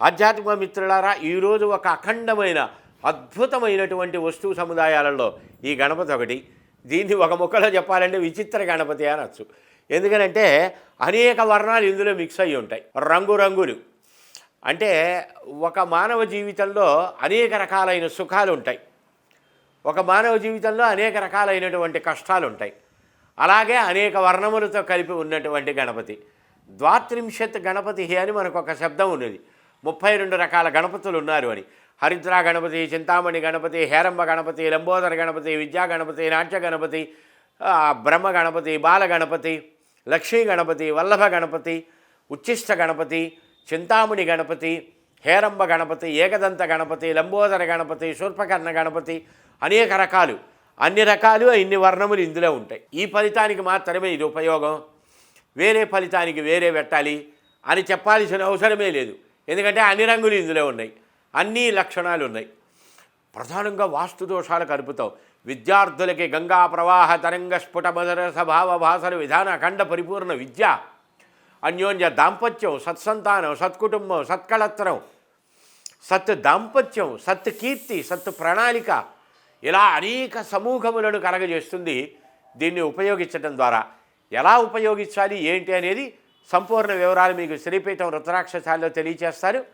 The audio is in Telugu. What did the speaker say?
ఆధ్యాత్మిక మిత్రులారా ఈరోజు ఒక అఖండమైన అద్భుతమైనటువంటి వస్తువు సముదాయాలలో ఈ గణపతి ఒకటి. దీన్ని ఒక ముక్కలో చెప్పాలంటే విచిత్ర గణపతి అనొచ్చు. ఎందుకనంటే అనేక వర్ణాలు ఇందులో మిక్స్ అయ్యి ఉంటాయి. రంగురంగులు. అంటే ఒక మానవ జీవితంలో అనేక రకాలైన సుఖాలు ఉంటాయి. ఒక మానవ జీవితంలో అనేక రకాలైనటువంటి కష్టాలు ఉంటాయి. అలాగే అనేక వర్ణములతో కలిపి ఉన్నటువంటి గణపతి. ద్వాత్రింశత్ గణపతి అని మనకు ఒక శబ్దం ఉన్నది. ముప్పై రెండు రకాల గణపతులు ఉన్నారు అని. హరిద్ర గణపతి చింతామణి గణపతి హేరంబ గణపతి లంబోదర గణపతి విద్యా గణపతి నాట్య గణపతి బ్రహ్మ గణపతి బాల గణపతి లక్ష్మీ గణపతి వల్లభ గణపతి ఉచ్చిష్ట గణపతి చింతామణి గణపతి హేరంబ గణపతి ఏకదంత గణపతి లంబోదర గణపతి శూర్పకర్ణ గణపతి అనేక రకాలు. అన్ని రకాలు ఇన్ని వర్ణములు ఇందులో ఉంటాయి. ఈ ఫలితానికి మాత్రమే ఇది ఉపయోగం. వేరే ఫలితానికి వేరే పెట్టాలి అని చెప్పాల్సిన అవసరమే లేదు. ఎందుకంటే అన్ని రంగులు ఇందులో ఉన్నాయి. అన్ని లక్షణాలు ఉన్నాయి. ప్రధానంగా వాస్తు దోషాలు కలుపుతావు విద్యార్థులకి గంగా ప్రవాహ తరంగ స్ఫుట మధుర స్వభావ భాషల విధాన అఖండ పరిపూర్ణ విద్య. అన్యోన్య దాంపత్యం సత్సంతానం సత్కుటుంబం సత్కళత్రం సత్ దాంపత్యం సత్ కీర్తి సత్ ప్రణాళిక ఇలా అనేక సమూహములను కలగజేస్తుంది. దీన్ని ఉపయోగించటం ద్వారా ఎలా ఉపయోగించాలి ఏంటి అనేది సంపూర్ణ వివరాలు మీకు శ్రీపీఠం రుద్రాక్షశాలలో తెలియచేస్తారు.